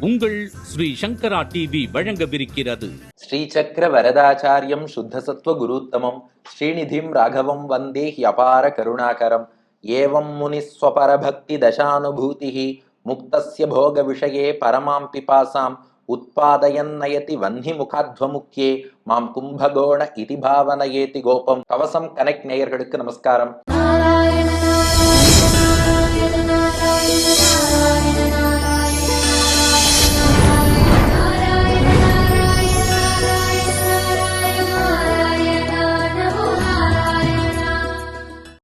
உங்கள் ஸ்ரீ சங்கரா டிவி வழங்கவிருக்கிறது. ஸ்ரீ சக்கர வரதாச்சாரியம் சுத்தசத்வ குருத்தமம் ஸ்ரீநிதிம் ராகவம் வந்தே அபார கருணாகரம் ஏவம் முனிஸ்வபர பக்தி தசானுபூதி முக்தஸ்ய போக விஷயே பரமாம் பிபாசாம் உத்பாதயன் நயதி வன்னி முகாத்வமுக்கியே மாம் கும்பகோண இதி பாவனயேதி கோபம். கவசம் கனெக்ட் நேயர்களுக்கு நமஸ்காரம்.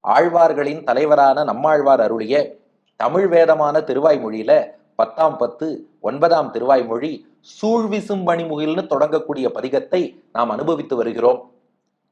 ஆழ்வார்களின் தலைவரான நம்மாழ்வார் அருளிய தமிழ் வேதமான திருவாய்மொழியில பத்தாம் பத்து ஒன்பதாம் திருவாய்மொழி சூழ்விசும் பணிமுகில்னு தொடங்கக்கூடிய பதிகத்தை நாம் அனுபவித்து வருகிறோம்.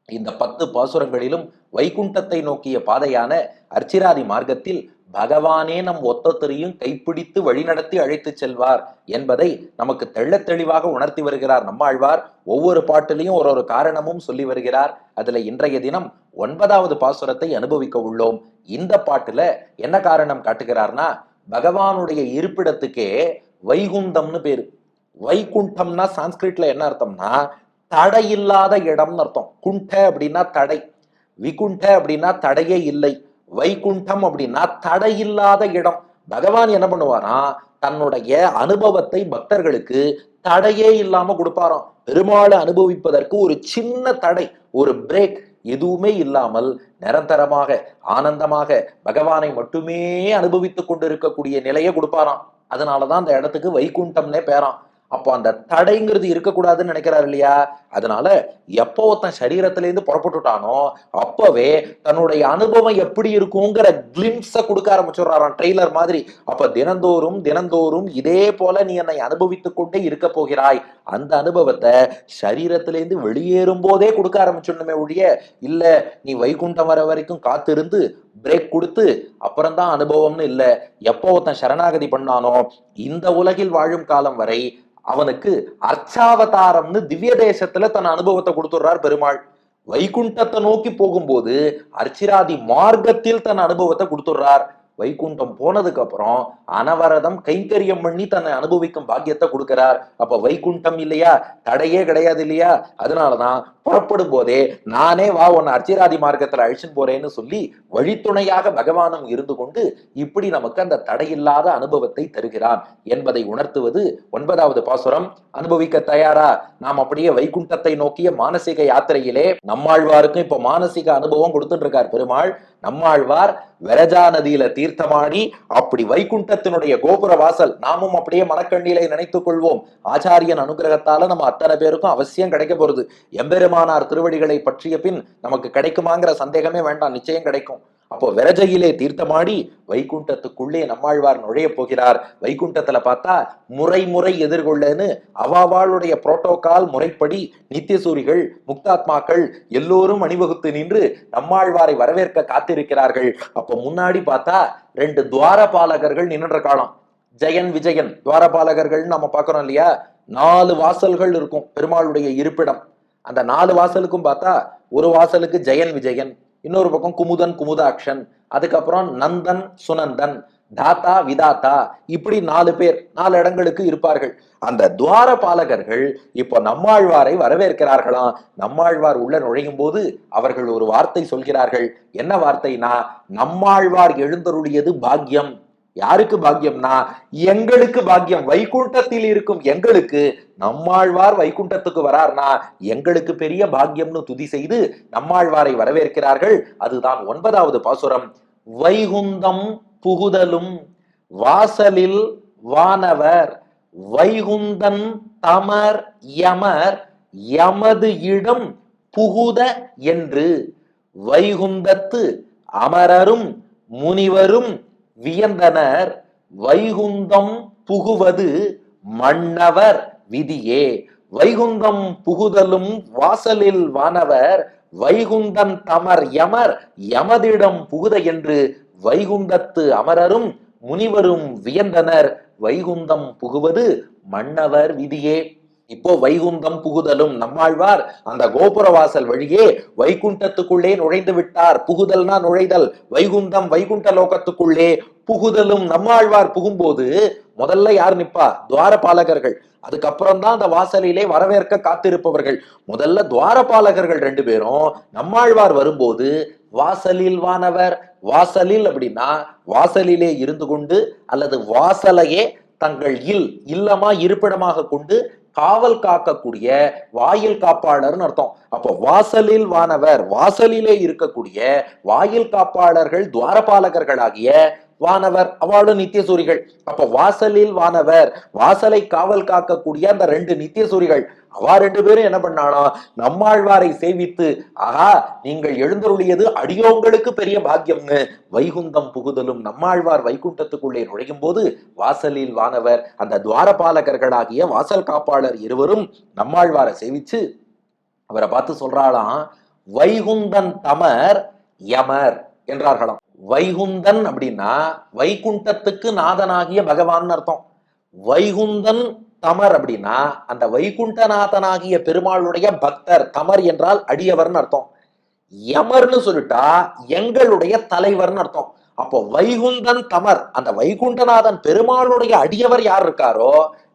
இந்த பத்து பாசுரங்களிலும் வைகுண்டத்தை நோக்கிய பாதையான அர்ச்சிராதி மார்க்கத்தில் பகவானே நம் ஒத்தொத்தரையும் கைப்பிடித்து வழிநடத்தி அழைத்துச் செல்வார் என்பதை நமக்கு தெள்ளத் தெளிவாக உணர்த்தி வருகிறார் நம்மாழ்வார். ஒவ்வொரு பாட்டிலையும் ஒரு ஒரு காரணமும் சொல்லி வருகிறார். அதுல இன்றைய தினம் ஒன்பதாவது பாசுரத்தை அனுபவிக்க உள்ளோம். இந்த பாட்டுல என்ன காரணம் காட்டுகிறார்னா பகவானுடைய இருப்பிடத்துக்கே வைகுந்தம்னு பேரு. வைகுண்டம்னா சான்ஸ்கிரிட்ல என்ன அர்த்தம்னா தடையில்லாத இடம்னு அர்த்தம். குண்ட அப்படின்னா தடை. விகுண்ட அப்படின்னா தடையே இல்லை. வைகுண்டம் அப்படின்னா தடை இல்லாத இடம். பகவான் என்ன பண்ணுவாராம் தன்னுடைய அனுபவத்தை பக்தர்களுக்கு தடையே இல்லாம கொடுப்பாராம். பெருமாளை அனுபவிப்பதற்கு ஒரு சின்ன தடை ஒரு பிரேக் எதுவுமே இல்லாமல் நிரந்தரமாக ஆனந்தமாக பகவானை மட்டுமே அனுபவித்துக் கொண்டிருக்கக்கூடிய நிலையை கொடுப்பாராம். அதனாலதான் அந்த இடத்துக்கு வைகுண்டம்னே பேரான் அப்போ அந்த தடைங்கிறது இருக்கக்கூடாதுன்னு நினைக்கிறாரு இல்லையா? அதனால எப்போ ஒருத்தன் சரீரத்திலேருந்து புறப்பட்டுட்டானோ அப்பவே தன்னுடைய அனுபவம் எப்படி இருக்குங்கிற கிளிம்ஸை கொடுக்க ஆரம்பிச்சுடுறாராம். ட்ரெய்லர் மாதிரி. அப்ப தினந்தோறும் தினந்தோறும் இதே போல நீ என்னை அனுபவித்துக் கொண்டே இருக்க போகிறாய். அந்த அனுபவத்தை சரீரத்திலேருந்து வெளியேறும் போதே கொடுக்க ஆரம்பிச்சிடணுமே ஒழிய இல்ல நீ வைகுண்டம் வர வரைக்கும் காத்திருந்து பிரேக் கொடுத்து அப்புறம்தான் அனுபவம்னு இல்ல. எப்போ ஒருத்தன் சரணாகதி பண்ணானோ இந்த உலகில் வாழும் காலம் வரை அவனுக்கு அர்ச்சாவதாரம்னு திவ்ய தேசத்துல தன் அனுபவத்தை கொடுத்துடுறார் பெருமாள். வைகுண்டத்தை நோக்கி போகும்போது அர்ச்சிராதி மார்க்கத்தில் தன் அனுபவத்தை கொடுத்துடுறார். வைகுண்டம் போனதுக்கு அப்புறம் அனவரதம் கைங்கரியம் பண்ணி தன்னை அனுபவிக்கும் பாக்கியத்தை கொடுக்கிறார். அப்ப வைகுண்டம் இல்லையா? தடையே கிடையாது இல்லையா? அதனாலதான் புறப்படும் போதே நானே வா உன்னை அர்ச்சிராதி மார்க்கத்துல அழிச்சுன்னு போறேன்னு சொல்லி வழித்துணையாக பகவானும் இருந்து கொண்டு இப்படி நமக்கு அந்த தடையில்லாத அனுபவத்தை தருகிறான் என்பதை உணர்த்துவது ஒன்பதாவது பாசுரம். அனுபவிக்க தயாரா? நாம் அப்படியே வைகுண்டத்தை நோக்கிய மானசீக யாத்திரையிலே நம்மாழ்வாருக்கும் இப்ப மானசீக அனுபவம் கொடுத்துட்டு இருக்கார் பெருமாள். நம்மாழ்வார் விரஜா நதியில தீர்த்தமாடி அப்படி வைகுண்டத்தினுடைய கோபுர வாசல் நாமும் அப்படியே மனக்கண்ணிலே நினைத்துக் கொள்வோம். ஆச்சாரியன் அனுகிரகத்தால நம்ம அத்தனை பேருக்கும் அவசியம் கிடைக்க போறது. எம்பெருமானார் திருவடிகளை பற்றிய பின் நமக்கு கிடைக்குமாங்கிற சந்தேகமே வேண்டாம். நிச்சயம் கிடைக்கும். அப்போ விரஜையிலே தீர்த்தமாடி வைகுண்டத்துக்குள்ளே நம்மாழ்வார் நுழைய போகிறார். வைகுண்டத்துல பார்த்தா முறை முறை எதிர்கொள்ளன்னு அவாவாளுடைய புரோட்டோகால் முறைப்படி நித்தியசூரிகள் முக்தாத்மாக்கள் எல்லோரும் அணிவகுத்து நின்று நம்மாழ்வாரை வரவேற்க காத்திருக்கிறார்கள். அப்போ முன்னாடி பார்த்தா ரெண்டு துவாரபாலகர்கள் நின்ற காலம். ஜெயன் விஜயன். துவாரபாலகர்கள் நம்ம பார்க்கறோம் இல்லையா? நாலு வாசல்கள் இருக்கும் பெருமாளுடைய இருப்பிடம். அந்த நாலு வாசலுக்கும் பார்த்தா ஒரு வாசலுக்கு ஜெயன் விஜயன். இன்னொரு பக்கம் குமுதன் குமுதாக்ஷன் அதுக்கப்புறம் நந்தன் சுனந்தன் தாத்தா விதாத்தா இப்படி நாலு பேர் நாலு இடங்களுக்கு இருப்பார்கள். அந்த துவார பாலகர்கள் இப்போ நம்மாழ்வாரை வரவேற்கிறார்களாம் நம்மாழ்வார் உள்ள நுழையும் போது அவர்கள் ஒரு வார்த்தை சொல்கிறார்கள். என்ன வார்த்தைனா நம்மாழ்வார் எழுந்தருளியது பாக்கியம். யாருக்கு பாக்கியம்னா எங்களுக்கு பாக்கியம். வைகுண்டத்தில் இருக்கும் எங்களுக்கு நம்மாழ்வார் வைகுண்டத்துக்கு வரார்னா எங்களுக்கு பெரிய பாக்கியம்னு துதி செய்து நம்மாழ்வாரை வரவேற்கிறார்கள். அதுதான் ஒன்பதாவது பாசுரம். வைகுந்தம் புகுதலும் வாசலில் வானவர் வைகுந்தன் தமர் யமர் யமது இடம் புகுத என்று வைகுந்தத்து அமரரும் முனிவரும் வியந்தனர் வைகுந்தம் புகுவது மன்னவர் விதியே. வைகுந்தம் புகுதலும் வாசலில் வானவர் வைகுந்தன் தமர் யமர் யமதிடம் புகுத என்று வைகுந்தத்து அமரரும் முனிவரும் வியந்தனர். வைகுந்தம் புகுவது மன்னவர் விதியே. இப்போ வைகுந்தம் புகுதலும் நம்மாழ்வார் அந்த கோபுர வாசல் வழியே வைகுண்டத்துக்குள்ளே நுழைந்து விட்டார். புகுதல்னா நுழைதல். வைகுந்தம் வைகுண்ட லோகத்துக்குள்ளே புகுதலும் நம்மாழ்வார் புகும்போது முதல்ல யார் நிப்பா துவாரபாலகர்கள். அதுக்கப்புறம் தான் அந்த வாசலிலே வரவேற்க காத்திருப்பவர்கள். முதல்ல துவாரபாலகர்கள் ரெண்டு பேரும் நம்மாழ்வார் வரும்போது வாசலில் வானவர். வாசலில் அப்படின்னா வாசலிலே இருந்து கொண்டு அல்லது வாசலையே தங்கள் இல் இல்லமா இருப்பிடமாக கொண்டு காவல் காக்கக்கூடிய வாயில் காப்பாளர்னு அர்த்தம். அப்போ வாசலில் வானவர் வாசலிலே இருக்கக்கூடிய வாயில் காப்பாளர்கள் துவாரபாலகர்களாகிய வானவர் அவளும் நித்தியசூரிகள். அப்ப வாசலில் வானவர் வாசலை காவல் காக்கக்கூடிய அந்த ரெண்டு நித்தியசூரிகள். அவா ரெண்டு பேரும் என்ன பண்ணானா நம்மாழ்வாரை சேவித்து ஆஹா நீங்கள் எழுந்தருளியது அடியோங்களுக்கு பெரிய பாக்கியம்னு. வைகுந்தம் புகுதலும் நம்மாழ்வார் வைகுண்டத்துக்குள்ளே நுழையும் போது வாசலில் வானவர் அந்த துவாரபாலகர்களாகிய வாசல் காப்பாளர் இருவரும் நம்மாழ்வாரை சேவிச்சு அவரை பார்த்து சொல்றாளாம் வைகுந்தன் தமர் யமர் என்றார்களாம். வைகுந்தன் அப்படின்னா வைகுண்டத்துக்கு நாதனாகிய பகவான் அர்த்தம். வைகுந்தன் தமர் அப்படின்னா அந்த வைகுண்டநாதனாகிய பெருமாளுடைய பக்தர் தமர் என்றால் அடியவர்னு அர்த்தம். யமர்னு சொல்லிட்டா எங்களுடைய தலைவர்னு அர்த்தம். அப்போ வைகுந்தன் தமர் அந்த வைகுண்டநாதன் பெருமாளுடைய அடியவர் யார் இருக்காரோ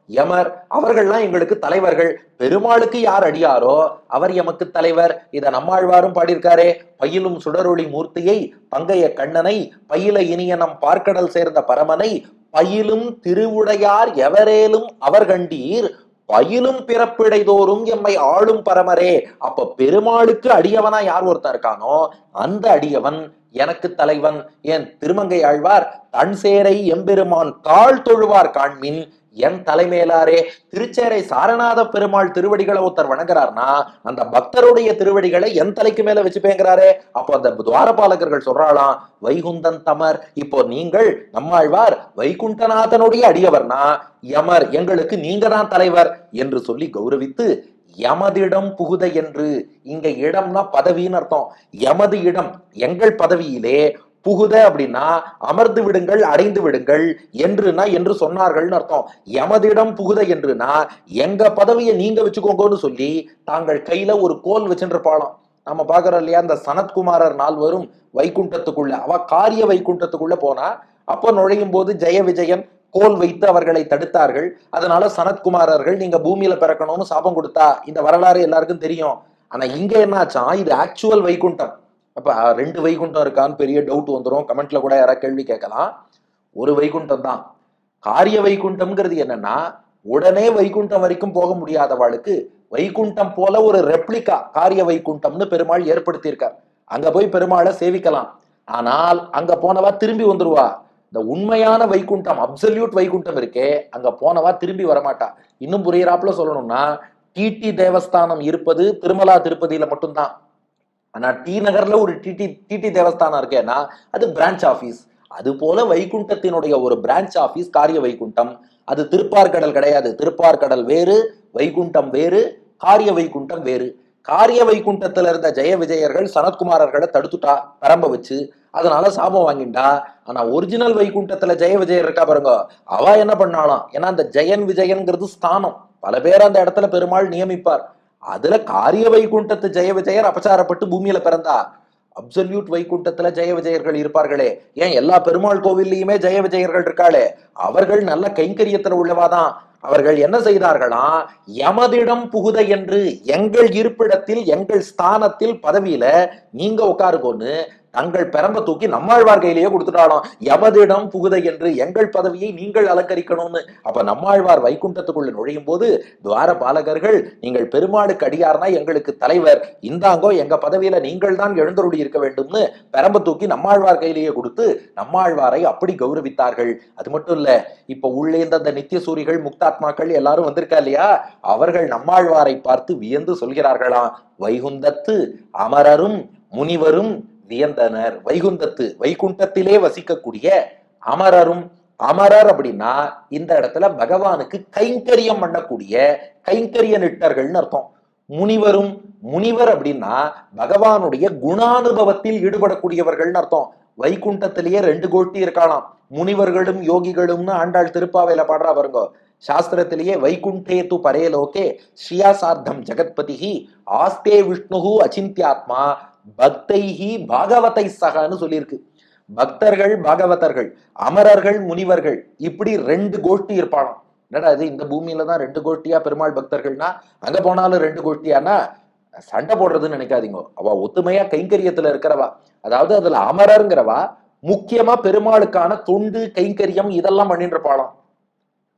யமர் அவர்கள்லாம் எங்களுக்கு தலைவர்கள். பெருமாளுக்கு யார் அடியாரோ அவர் எமக்கு தலைவர். இதை நம்மாழ்வாரும் பாடியிருக்காரே. பயிலும் சுடரொளி மூர்த்தியை பங்கைய கண்ணனை பயில இனிய நம் பார்க்கடல் சேர்ந்த பரமனை பயிலும் திருவுடையார் எவரேலும் அவர் கண்டீர். பயிலும் பிறப்பிடைதோறும் எம்மை ஆளும் பரமரே. அப்ப பெருமாளுக்கு அடியவனா யார் ஒருத்தன் இருக்கானோ அந்த அடியவன் எனக்கு தலைவன். என் திருமங்கை ஆழ்வார் தன் சேரை எம்பெருமான் தாழ் தொழுவார் காண்மின் என் தலைமையிலாரே திருச்சேரை சாரநாத பெருமாள் திருவடிகளை ஒருத்தர் வணங்குறாருன்னா அந்த பக்தருடைய திருவடிகளை என் தலைக்கு மேல வச்சுப்பேங்கிறாரே அப்போ அந்த துவாரபாலகர்கள் சொல்றாளாம் வைகுந்தன் தமர் இப்போ நீங்கள் நம்மாழ்வார் வைகுண்டநாதனுடைய அடியவர்னா யமர் எங்களுக்கு நீங்க தான் தலைவர் என்று சொல்லி கௌரவித்து யமதிடம் புகுத என்று. இங்க இடம்னா பதவின்னு அர்த்தம். யமது இடம் எங்கள் பதவியிலே புகுத அப்படின்னா அமர்ந்து விடுங்கள் அடைந்து விடுங்கள் என்றுனா என்று சொன்னார்கள்னு அர்த்தம். எமதிடம் புகுத என்றுனா எங்க பதவியை நீங்க வச்சுக்கோங்கன்னு சொல்லி தாங்கள் கையில ஒரு கோல் வச்சுருப்பாளாம் நம்ம பாக்குறோம் இல்லையா இந்த சனத்குமாரர் நால்வரும் வைகுண்டத்துக்குள்ள. அவ காரிய வைகுண்டத்துக்குள்ள போனா அப்போ நுழையும் போது ஜெய விஜயன் கோல் வைத்து அவர்களை தடுத்தார்கள். அதனால சனத்குமாரர்கள் நீங்க பூமியில பிறக்கணும்னு சாபம் கொடுத்தா இந்த வரலாறு எல்லாருக்கும் தெரியும். ஆனா இங்க என்னாச்சான் இது ஆக்சுவல் வைகுண்டம். அப்போ ரெண்டு வைகுண்டம் இருக்கான்னு பெரிய டவுட் வந்துடும் கமெண்ட்ல கூட யாராவது கேள்வி கேட்கலாம். ஒரு வைகுண்டம் தான். காரிய வைகுண்டம்ங்கிறது என்னன்னா உடனே வைகுண்டம் வரைக்கும் போக முடியாதவாளுக்கு வைகுண்டம் போல ஒரு ரெப்ளிகா காரிய வைகுண்டம்னு பெருமாள் ஏற்படுத்தியிருக்கார். அங்க போய் பெருமாளை சேவிக்கலாம். ஆனால் அங்க போனவா திரும்பி வந்துருவா. இந்த உண்மையான வைகுண்டம் அப்சல்யூட் வைகுண்டம் இருக்கே அங்க போனவா திரும்பி வரமாட்டா. இன்னும் புரியிறாப்புல சொல்லணும்னா டிடி தேவஸ்தானம் இருப்பது திருமலா திருப்பதியில மட்டும்தான். ஆனா டி நகர்ல ஒரு டிடி டிடி தேவஸ்தானம் இருக்கேன்னா அது பிரான்ச் ஆபீஸ் அது போல வைகுண்டத்தினுடைய ஒரு பிரான்ச் ஆபீஸ் காரிய வைகுண்டம். அது திருப்பார்கடல் கிடையாது. திருப்பார்கடல் வேறு வைகுண்டம் வேறு காரிய வைகுண்டம் வேறு. காரிய வைகுண்டத்துல இருந்த ஜெய விஜயர்கள் சனத்குமாரர்களை தடுத்துட்டா பரம்ப வச்சு. அதனால சாபம் வாங்கிண்டா. ஆனா ஒரிஜினல் வைகுண்டத்துல ஜெய விஜயர் இருக்கா பாருங்க. அவ என்ன பண்ணாலாம் ஏன்னா அந்த ஜெயன் விஜயன்கிறது ஸ்தானம். பல பேர் அந்த இடத்துல பெருமாள் நியமிப்பார். அதுல காரிய வைகுண்டத்து ஜெய விஜயர் அபச்சாரப்பட்டு பூமியில பிறந்தா அப்சல்யூட் வைகுண்டத்துல ஜெய விஜயர்கள் இருப்பார்களே. ஏன் எல்லா பெருமாள் கோவில்லையுமே ஜெய விஜயர்கள் இருக்காளே? அவர்கள் நல்ல கைங்கரியத்துல உள்ளவாதான். அவர்கள் என்ன செய்தார்களாம் எமதிடம் புகுத என்று எங்கள் இருப்பிடத்தில் எங்கள் ஸ்தானத்தில் பதவியில நீங்க உட்காருக்கோன்னு தங்கள் பெரம்ப தூக்கி நம்மாழ்வார் கையிலேயே கொடுத்துட்டாலும் எமதிடம் புகுத என்று எங்கள் பதவியை நீங்கள் அலங்கரிக்கணும்னு. அப்ப நம்மாழ்வார் வைகுண்டத்துக்குள்ள நுழையும் போது துவார பாலகர்கள் நீங்கள் பெருமாளுக்கு அடியார்னா எங்களுக்கு தலைவர். இந்தாங்கோ எங்க பதவியில நீங்கள் தான் எழுந்தருளி இருக்க வேண்டும்னு பெரம்ப தூக்கி நம்மாழ்வார் கையிலேயே கொடுத்து நம்மாழ்வாரை அப்படி கௌரவித்தார்கள். அது மட்டும் இல்ல இப்ப உள்ளே இருந்த அந்த நித்திய சூரிகள் முக்தாத்மாக்கள் எல்லாரும் வந்திருக்கா இல்லையா? அவர்கள் நம்மாழ்வாரை பார்த்து வியந்து சொல்கிறார்களாம். வைகுந்தத்து அமரரும் முனிவரும் வியந்தனர். வைகுந்தத்து வைகுண்டத்திலே வசிக்கக்கூடிய அமரரும் அமரர் அப்படின்னா இந்த இடத்துல பகவானுக்கு கைங்கரியம் பண்ணக்கூடிய கைங்கரிய நிட்டர்கள்னு அர்த்தம். முனிவரும் முனிவர் அப்படின்னா பகவானுடைய குணானுபவத்தில் ஈடுபடக்கூடியவர்கள்னு அர்த்தம். வைகுண்டத்திலேயே ரெண்டு கோட்டி இருக்கலாம் முனிவர்களும் யோகிகளும்னு ஆண்டாள் திருப்பாவையில பாடுறா பாருங்க. சாஸ்திரத்திலேயே வைகுண்டே து பரேலோகே ஸ்ரீயாசார்த்தம் ஜெகத்பதிஹி ஆஸ்தே விஷ்ணுஹு அச்சிந்தியாத்மா பக்தைஹி பாகவதை சகான்னு சொல்லியிருக்கு. பக்தர்கள் பாகவதர்கள் அமரர்கள் முனிவர்கள் இப்படி ரெண்டு கோஷ்டி இருப்பானாம். என்னடா இது இந்த பூமியில தான் ரெண்டு கோஷ்டியா பெருமாள் பக்தர்கள்னா அங்க போனாலும் ரெண்டு கோஷ்டியானா? சண்டை போடுறதுன்னு நினைக்காதீங்க. அவ ஒத்துமையா கைங்கரியத்துல இருக்கிறவா. அதாவது அதுல அமரருங்கிறவா முக்கியமா பெருமாளுக்கான தொண்டு கைங்கரியம் இதெல்லாம் பண்ணிட்டு இருப்பாளாம்.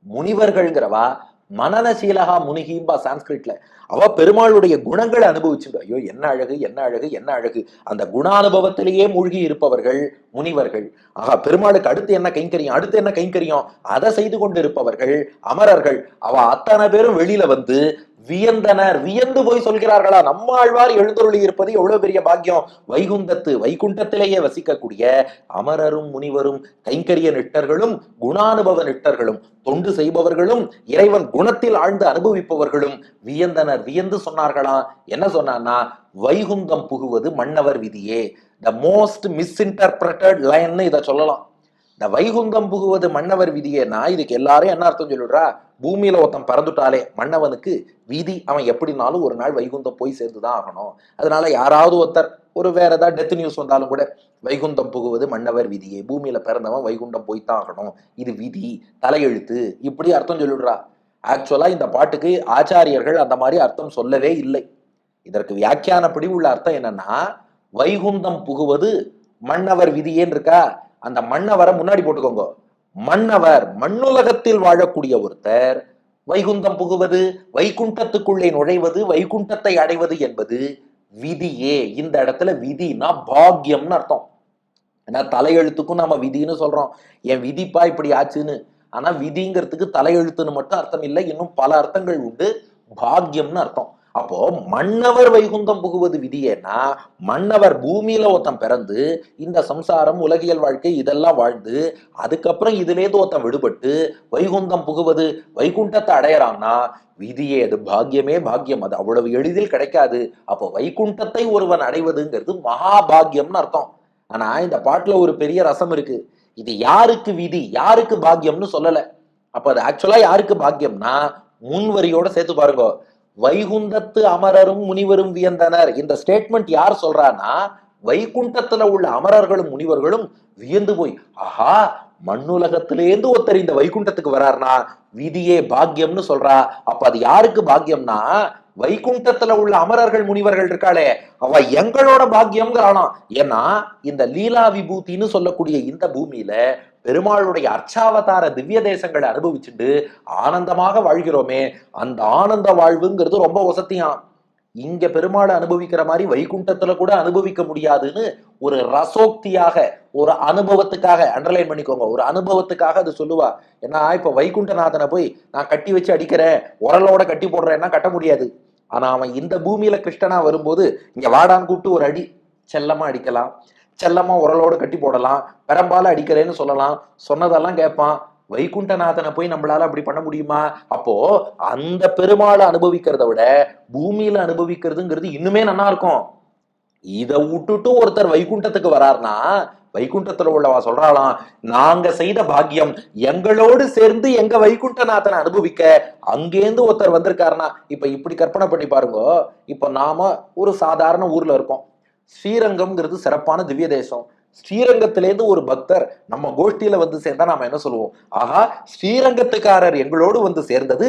முனிவர்கள்ங்கிறவா மனநசீலகா முனிகிம்பா சான்ஸ்கிரிட்ல. அவ பெருமாளுடைய குணங்களை அனுபவிச்சுடும் ஐயோ என்ன அழகு என்ன அழகு என்ன அழகு? அந்த குணானுபவத்திலேயே மூழ்கி இருப்பவர்கள் முனிவர்கள். ஆகா பெருமாளுக்கு அடுத்து என்ன கைங்கரியம் அடுத்து என்ன கைங்கரியம்? அதை செய்து கொண்டு இருப்பவர்கள் அமரர்கள். அவ அத்தனை பேரும் வெளியில வந்து வியந்தனர் வியந்து போய் சொல்கிறார்களா? நம்மாழ்வார் எழுந்தருளி இருப்பது எவ்வளவு பெரிய பாக்கியம்? வைகுந்தத்து வைகுண்டத்திலேயே வசிக்கக்கூடிய அமரரும் முனிவரும் கைங்கரிய நிட்டர்களும் குணானுபவ நிட்டர்களும் தொண்டு செய்பவர்களும் இறைவன் குணத்தில் ஆழ்ந்து அனுபவிப்பவர்களும் வியந்தனர். வியந்து சொன்னார்களா? என்ன சொன்னான்னா வைகுந்தம் புகுவது மன்னவர் விதியே. த மோஸ்ட் மிஸ்இன்டர்பிரட்டட் லைன்னு இதை சொல்லலாம். இந்த வைகுந்தம் புகுவது மன்னவர் விதியேனா இதுக்கு எல்லாரும் என்ன அர்த்தம் சொல்லிடுறா பூமியில் ஒருத்தன் பிறந்துட்டாலே மன்னவனுக்கு விதி அவன் எப்படினாலும் ஒரு நாள் வைகுந்தம் போய் சேர்ந்துதான் ஆகணும். அதனால யாராவது ஒருத்தர் ஒரு வேற ஏதாவது டெத் நியூஸ் வந்தாலும் கூட வைகுந்தம் புகுவது மன்னவர் விதியே. பூமியில பிறந்தவன் வைகுண்டம் போய்த்தான் ஆகணும். இது விதி. தலையெழுத்து. இப்படி அர்த்தம் சொல்லிடுறா ஆக்சுவலா இந்த பாட்டுக்கு ஆச்சாரியர்கள் அந்த மாதிரி அர்த்தம் சொல்லவே இல்லை. இதற்கு வியாக்கியானப்படி உள்ள அர்த்தம் என்னன்னா வைகுந்தம் புகுவது மன்னவர் விதியேன்னு இருக்கா? அந்த மன்னவரை முன்னாடி போட்டுக்கோங்க. மன்னவர் மண்ணுலகத்தில் வாழக்கூடிய ஒருத்தர் வைகுந்தம் புகுவது வைகுண்டத்துக்குள்ளே நுழைவது வைகுண்டத்தை அடைவது என்பது விதியே. இந்த இடத்துல விதினா பாக்கியம்னு அர்த்தம். ஏன்னா தலையெழுத்துக்கும் நம்ம விதின்னு சொல்றோம். என் விதிப்பா இப்படி ஆச்சுன்னு. ஆனா விதிங்கிறதுக்கு தலையெழுத்துன்னு மட்டும் அர்த்தம் இல்லை. இன்னும் பல அர்த்தங்கள் உண்டு. பாக்கியம்னு அர்த்தம். அப்போ மன்னவர் வைகுந்தம் புகுவது விதியேனா மன்னவர் பூமியில ஒருத்தன் பிறந்து இந்த சம்சாரம் உலகியல் வாழ்க்கை இதெல்லாம் வாழ்ந்து அதுக்கப்புறம் இதுலேருந்து ஒருத்தன் விடுபட்டு வைகுந்தம் புகுவது வைகுண்டத்தை அடையறான்னா விதியே அது பாக்கியமே பாக்கியம் அது அவ்வளவு எளிதில் கிடைக்காது. அப்போ வைகுண்டத்தை ஒருவன் அடைவதுங்கிறது மகாபாகியம்னு அர்த்தம். ஆனா இந்த பாட்டுல ஒரு பெரிய ரசம் இருக்கு. இது யாருக்கு விதி யாருக்கு பாக்கியம்னு சொல்லல. அப்ப அது ஆக்சுவலா யாருக்கு பாக்கியம்னா முன்வரியோட சேர்த்து பாருங்க. வைகுந்தத்து அமரரும் முனிவரும் வியந்தனர். இந்த ஸ்டேட்மெண்ட் யார் சொல்றான்னா வைகுண்டத்துல உள்ள அமரர்களும் முனிவர்களும் வியந்து போய் ஆஹா மண்ணுலகத்திலேருந்து ஒருத்தர் இந்த வைகுண்டத்துக்கு வராருனா விதியே பாக்கியம்னு சொல்றா. அப்ப அது யாருக்கு பாக்கியம்னா வைகுண்டத்துல உள்ள அமரர்கள் முனிவர்கள் இருக்காளே அவ எங்களோட பாக்கியம்ங்கிறானாம் ஏன்னா இந்த லீலா விபூத்தின்னு சொல்லக்கூடிய இந்த பூமியில பெருமாளுடைய அர்ச்சாவதார திவ்ய தேசங்களை அனுபவிச்சுட்டு ஆனந்தமாக வாழ்கிறோமே அந்த ஆனந்த வாழ்வுங்கிறது ரொம்ப வசதியாம் இங்க பெருமாளை அனுபவிக்கிற மாதிரி வைகுண்டத்துல கூட அனுபவிக்க முடியாதுன்னு ஒரு ரசோக்தியாக ஒரு அனுபவத்துக்காக அண்டர்லைன் பண்ணிக்கோங்க ஒரு அனுபவத்துக்காக அது சொல்லுவா. ஏன்னா இப்ப வைகுண்டநாதனை போய் நான் கட்டி வச்சு அடிக்கிறேன் உரலோட கட்டி போடுறேன்னா கட்ட முடியாது. ஆனா அவன் இந்த பூமியில கிருஷ்ணனா வரும்போது இங்க வாடான்னு கூப்பிட்டு ஒரு அடி செல்லமா அடிக்கலாம். செல்லமா உரலோட கட்டி போடலாம் பெரம்பால அடிக்கிறேன்னு சொல்லலாம். சொன்னதெல்லாம் கேட்பான். வைகுண்டநாதனை போய் நம்மளால அப்படி பண்ண முடியுமா? அப்போ அந்த பெருமாளை அனுபவிக்கிறத விட பூமியில அனுபவிக்கிறதுங்கிறது இன்னுமே நல்லா இருக்கும். இதை விட்டுட்டு ஒருத்தர் வைகுண்டத்துக்கு வரார்னா வைகுண்டத்துல உள்ளவா சொல்றாளாம் நாங்க செய்த பாக்கியம் எங்களோடு சேர்ந்து எங்க வைகுண்டநாதனை அனுபவிக்க அங்கேருந்து ஒருத்தர் வந்திருக்காருன்னா இப்ப இப்படி கற்பனை பண்ணி பாருங்க இப்ப நாம ஒரு சாதாரண ஊர்ல இருக்கோம். ஸ்ரீரங்கம்ங்கிறது சிறப்பான திவ்ய தேசம் ஸ்ரீரங்கத்திலேருந்து ஒரு பக்தர் நம்ம கோஷ்டியில வந்து சேர்ந்தா நாம என்ன சொல்லுவோம்? ஆஹா ஸ்ரீரங்கத்துக்காரர் எங்களோடு வந்து சேர்ந்தது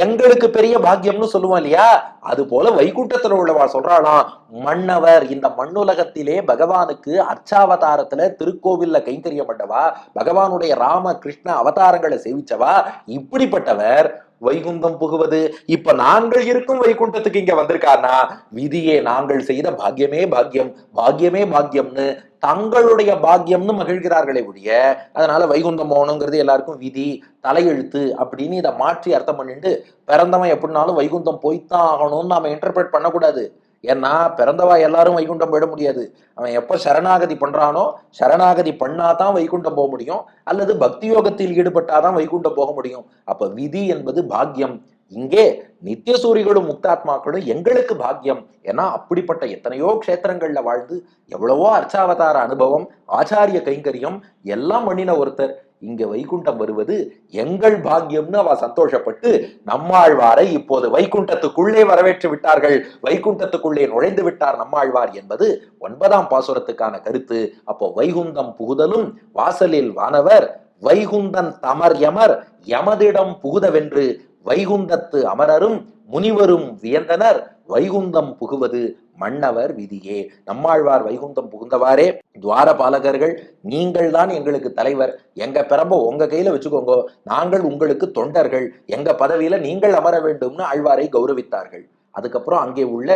எங்களுக்கு பெரிய பாக்கியம்னு சொல்லுவோம் இல்லையா? அது போல வைகுண்டத்துல உள்ளவா சொல்றாளாம் மன்னவர் இந்த மண்ணுலகத்திலே பகவானுக்கு அர்ச்சாவதாரத்துல திருக்கோவில்ல கைங்கரியம் பண்ணவா பகவானுடைய ராம கிருஷ்ண அவதாரங்களை சேவிச்சவா? இப்படிப்பட்டவர் வைகுந்தம் புகுவது. இப்ப நாங்கள் இருக்கும் வைகுண்டத்துக்கு இங்க வந்திருக்காருனா விதியே நாங்கள் செய்த பாக்கியமே பாக்கியம் பாக்கியமே பாக்கியம்னு தங்களுடைய பாக்கியம்னு மகிழ்கிறார்களே ஒழிய அதனால வைகுந்தம் போகணுங்கிறது எல்லாருக்கும் விதி தலையெழுத்து அப்படின்னு இதை மாற்றி அர்த்தம் பண்ணிட்டு பிறந்தவன் எப்படினாலும் வைகுந்தம் போய்த்தான் ஆகணும்னு நாம இன்டர்பிரேட் பண்ணக்கூடாது. ஏன்னா பிறந்தவா எல்லாரும் வைகுண்டம் போயிட முடியாது. அவன் எப்போ சரணாகதி பண்றானோ சரணாகதி பண்ணாதான் வைகுண்டம் போக முடியும். அல்லது பக்தி யோகத்தில் ஈடுபட்டாதான் வைகுண்டம் போக முடியும். அப்போ விதி என்பது பாக்கியம் இங்கே நித்தியசூரிகளும் முக்தாத்மாக்களும் எங்களுக்கு பாக்கியம் ஏன்னா அப்படிப்பட்ட எத்தனையோ க்ஷேத்திரங்கள்ல வாழ்ந்து எவ்வளவோ அர்ச்சாவதார அனுபவம் ஆச்சாரிய கைங்கரியம் எல்லாம் பண்ணின ஒருத்தர். இங்க வைகுண்டம் வருவது எங்கள் பாக்கியம்னு அவ சந்தோஷப்பட்டு நம்மாழ்வாரை இப்போது வைகுண்டத்துக்குள்ளே வரவேற்று விட்டார்கள். வைகுண்டத்துக்குள்ளே நுழைந்து விட்டார் நம்மாழ்வார் என்பது ஒன்பதாம் பாசுரத்துக்கான கருத்து. அப்போ வைகுந்தம் புகுதலும் வாசலில் வானவர் வைகுந்தன் தமர் யமர் யமதிடம் புகுதவென்று வைகுந்தத்து அமரரும் முனிவரும் வியந்தனர். வைகுந்தம் புகுவது மன்னவர் விதியே. நம்மாழ்வார் வைகுந்தம் புகுந்தவாறே துவாரபாலகர்கள் நீங்கள் தான் எங்களுக்கு தலைவர். எங்க பிரம்ப உங்க கையில வச்சுக்கோங்க நாங்கள் உங்களுக்கு தொண்டர்கள். எங்க பதவியில நீங்கள் அமர வேண்டும்னு ஆழ்வாரை கௌரவித்தார்கள். அதுக்கப்புறம் அங்கே உள்ள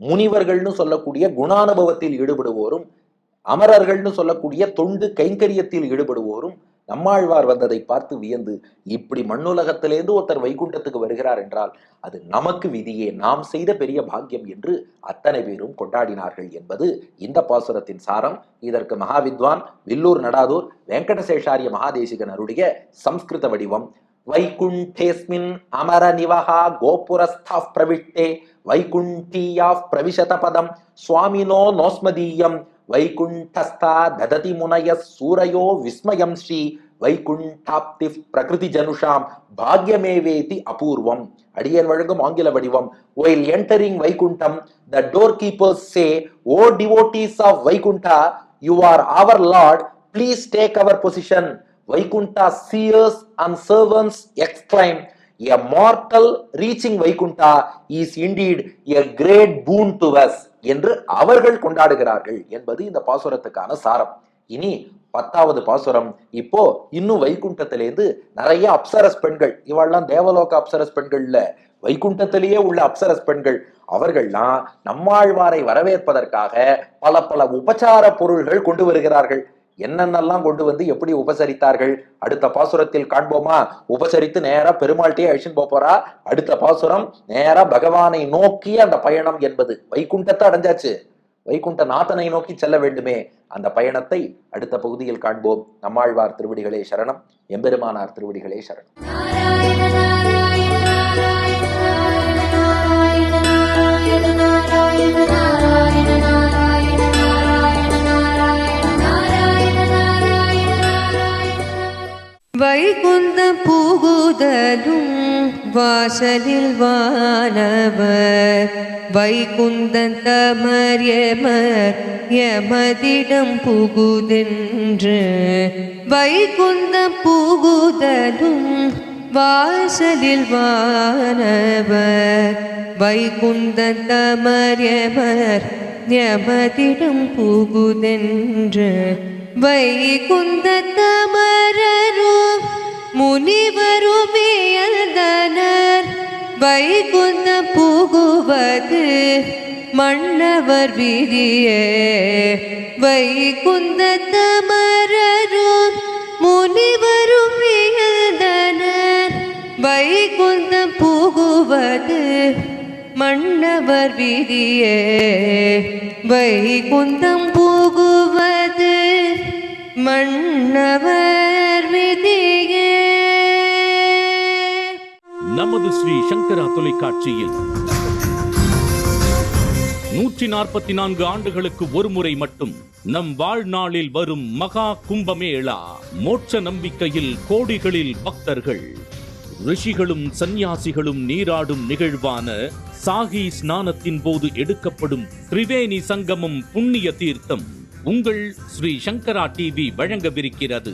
முனிவர்கள்னு சொல்லக்கூடிய குணானுபவத்தில் ஈடுபடுவோரும் அமரர்கள்னு சொல்லக்கூடிய தொண்டு கைங்கரியத்தில் ஈடுபடுவோரும் நம்மாழ்வார் வந்ததை பார்த்து வியந்து இப்படி மண்ணுலகத்திலேருந்து ஒருத்தர் வைகுண்டத்துக்கு வருகிறார் என்றால் அது நமக்கு விதியே நாம் செய்த பெரிய பாக்கியம் என்று அத்தனை பேரும் கொண்டாடினார்கள் என்பது இந்த பாசுரத்தின் சாரம். இதற்கு மகாவித்வான் வில்லூர் நடாதூர் வெங்கடசேஷாரிய மகாதேசிகனருடைய சம்ஸ்கிருத வடிவம். வைகுண்டேஸ்மின் அமர நிவகா கோபுரஸ்தா பிரவிட்டே வைகுண்டீயா பிரவிசத பதம் சுவாமினோ நோஸ்மதீயம். வைகுண்டஸ்தா தததி முனைய சூரையோ விஸ்மயம் ஸ்ரீ வைகுண்டாப்தி பிரகிருதி ஜனுஷாம் பாக்யமேவேதி அபூர்வம். அடியன் வழங்கும் ஆங்கில வடிவம். While entering Vaikuntham the door keepers say O devotees of Vaikunta you are our lord please take our position Vaikunta cheers and servants exclaim a mortal reaching Vaikunta is indeed a great boon to us. என்று அவர்கள் கொண்டாடுகிறார்கள் என்பது இந்த பாசுரத்துக்கான சாரம். இனி பத்தாவது பாசுரம். இப்போ இன்னும் வைகுண்டத்திலேருந்து நிறைய அப்சரஸ் பெண்கள் இவெல்லாம் தேவலோக அப்சரஸ் பெண்கள்ல வைகுண்டத்திலேயே உள்ள அப்சரஸ் பெண்கள் அவர்கள்லாம் நம்மாழ்வாரை வரவேற்பதற்காக பல பல உபச்சார பொருள்கள் கொண்டு வருகிறார்கள். என்னென்னலாம் கொண்டு வந்து எப்படி உபசரித்தார்கள்? அடுத்த பாசுரத்தில் காண்போமா? உபசரித்து நேரா பெருமாள்கிட்டயே அழிச்சுன்னு போறா. அடுத்த பாசுரம் நேரா பகவானை நோக்கி அந்த பயணம் என்பது. வைகுண்டத்தை அடைஞ்சாச்சு. வைகுண்ட நாதனை நோக்கி செல்ல வேண்டுமே. அந்த பயணத்தை அடுத்த பகுதியில் காண்போம். நம்மாழ்வார் திருவடிகளே சரணம். எம்பெருமானார் திருவடிகளே சரணம். வைகுந்த புகுதலும் வாசலில் வானவர். வைகுந்தன் தமர் எமர் எமதிடம் புகுதென்று. வைகுந்த புகுதலும் வாசலில் வானவர். வைகுந்தன் தமர் எமர் எமதிடம் புகுதென்று. வைகுந்த தமரரும் முனிவரும் இயல்தனர் வைகுந்த புகுவது மன்னவர் விதியே. வைகுந்த தமரரும் முனிவரும் வியந்தனர் வைகுந்த புகுவது மன்னவர் விதியே வைகுந்தம் போகுவது மன்னவர் விதியே. நமது ஸ்ரீ சங்கரா தொலைக்காட்சியில் நூற்றி நாற்பத்தி நான்கு ஆண்டுகளுக்கு ஒருமுறை மட்டும் நம் வாழ்நாளில் வரும் மகா கும்பமேளா. மோட்ச நம்பிக்கையில் கோடிகளில் பக்தர்கள் ரிஷிகளும் சந்நியாசிகளும் நீராடும் நிகழ்வான சாகி ஸ்நானத்தின் போது எடுக்கப்படும் திரிவேணி சங்கமம் புண்ணிய தீர்த்தம் உங்கள் ஸ்ரீ சங்கரா டிவி வழங்கவிருக்கிறது.